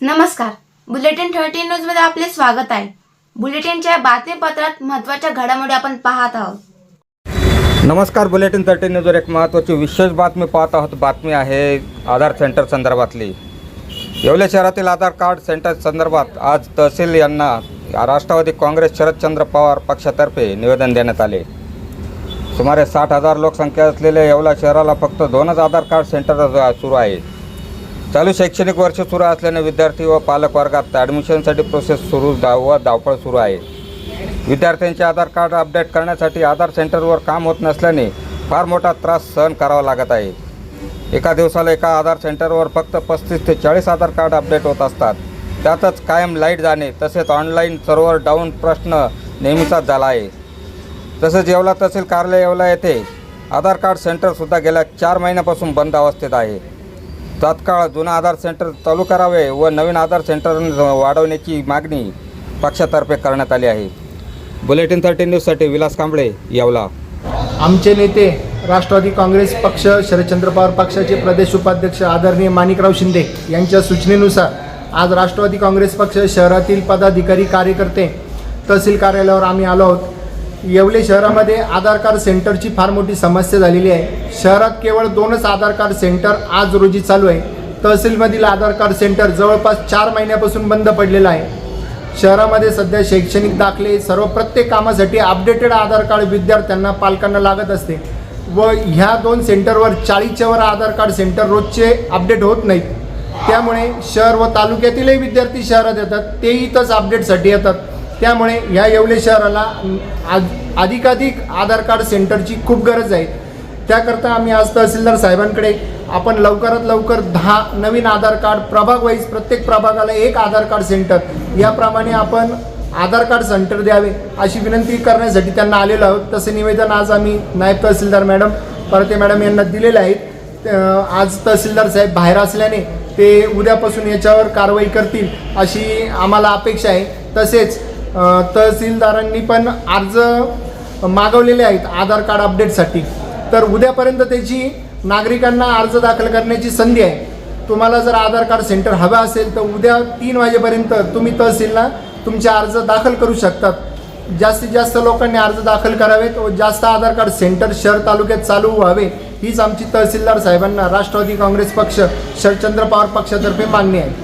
नमस्कार. Bulletin thirteen न्यूजमध्ये आपले स्वागत आहे. बुलेटिनच्या बातमीपत्रात महत्त्वाच्या घडामोडी आपण पाहत आहोत. नमस्कार बुलेटिन थर्टी न्यूजवर एक महत्त्वाची विशेष बातमी पाहत आहोत. बातमी आहे आधार सेंटर संदर्भातली. येवले शहरातील आधार कार्ड सेंटर संदर्भात आज तहसील यांना राष्ट्रवादी काँग्रेस शरदचंद्र पवार पक्षातर्फे निवेदन देण्यात आले. सुमारे साठ हजार लोकसंख्या असलेल्या येवला शहराला फक्त दोनच आधार कार्ड सेंटर सुरू आहे. चालू शैक्षणिक वर्ष सुरू असल्याने विद्यार्थी व पालक वर्गात ॲडमिशनसाठी प्रोसेस सुरू धाव व धावपळ सुरू आहे. विद्यार्थ्यांचे आधार कार्ड अपडेट करण्यासाठी आधार सेंटरवर काम होत नसल्याने फार मोठा त्रास सहन करावा लागत आहे. एका दिवसाला एका आधार सेंटरवर फक्त पस्तीस ते चाळीस आधार कार्ड अपडेट होत असतात. त्यातच कायम लाइट जाणे तसेच ऑनलाईन सर्व्हर डाऊन प्रश्न नेहमीचाच झाला आहे. तसेच येवला तहसील कार्यालय येवला येथे आधार कार्ड सेंटरसुद्धा गेल्या चार महिन्यापासून बंद अवस्थेत आहे. तात्काळ जुनं आधार सेंटर चालू करावे व नवीन आधार सेंटर वाढवण्याची मागणी पक्षातर्फे करण्यात आली आहे. बुलेटिन थर्टी न्यूजसाठी विलास कांबळे यावला. आमचे नेते राष्ट्रवादी काँग्रेस पक्ष शरदचंद्र पवार पक्षाचे प्रदेश उपाध्यक्ष आदरणीय माणिकराव शिंदे यांच्या सूचनेनुसार आज राष्ट्रवादी काँग्रेस पक्ष शहरातील पदाधिकारी कार्यकर्ते तहसील कार्यालयावर आम्ही आलो आहोत. येवले शहरामध्ये आधार कार्ड सेंटरची फार मोठी समस्या झालेली आहे. शहरात केवळ दोनच आधार कार्ड सेंटर आज रोजी चालू आहे. तहसीलमधील आधार कार्ड सेंटर जवळपास चार महिन्यापासून बंद पडलेलं आहे. शहरामध्ये सध्या शैक्षणिक दाखले सर्व प्रत्येक कामासाठी अपडेटेड आधार कार्ड विद्यार्थ्यांना पालकांना लागत असते व ह्या दोन सेंटरवर चाळीसच्या वर आधार कार्ड सेंटर रोजचे अपडेट होत नाहीत. त्यामुळे शहर व तालुक्यातीलही विद्यार्थी शहरात येतात तेही इथंच अपडेटसाठी येतात. त्यामुळे ह्या येवले शहराला आज अधिकाधिक आधार कार्ड सेंटरची खूप गरज आहे. त्याकरता आम्ही आज तहसीलदार साहेबांकडे आपण लवकरात लवकर दहा नवीन आधार कार्ड प्रभागवाईज प्रत्येक प्रभागाला एक आधार कार्ड सेंटर याप्रमाणे आपण आधार कार्ड सेंटर द्यावे अशी विनंती करण्यासाठी त्यांना आलेलो आहोत. तसे निवेदन आज आम्ही नायब तहसीलदार मॅडम परते मॅडम यांना दिलेले आहेत. आज तहसीलदार साहेब बाहेर असल्याने ते उद्यापासून याच्यावर कारवाई करतील अशी आम्हाला अपेक्षा आहे. तसेच तहसीलदारांनी पण अर्ज मागवलेले आहेत आधार कार्ड अपडेटसाठी. तर उद्यापर्यंत त्याची नागरिकांना अर्ज दाखल करण्याची संधी आहे. तुम्हाला जर आधार कार्ड सेंटर हवं असेल तर उद्या तीन वाजेपर्यंत तुम्ही तहसीलला तुमचे अर्ज दाखल करू शकतात. जास्तीत जास्त लोकांनी अर्ज दाखल करावेत व जास्त आधार कार्ड सेंटर शहर तालुक्यात चालू व्हावे हीच आमची तहसीलदार साहेबांना राष्ट्रवादी काँग्रेस पक्ष शरदचंद्र पवार पक्षातर्फे मान्य आहे.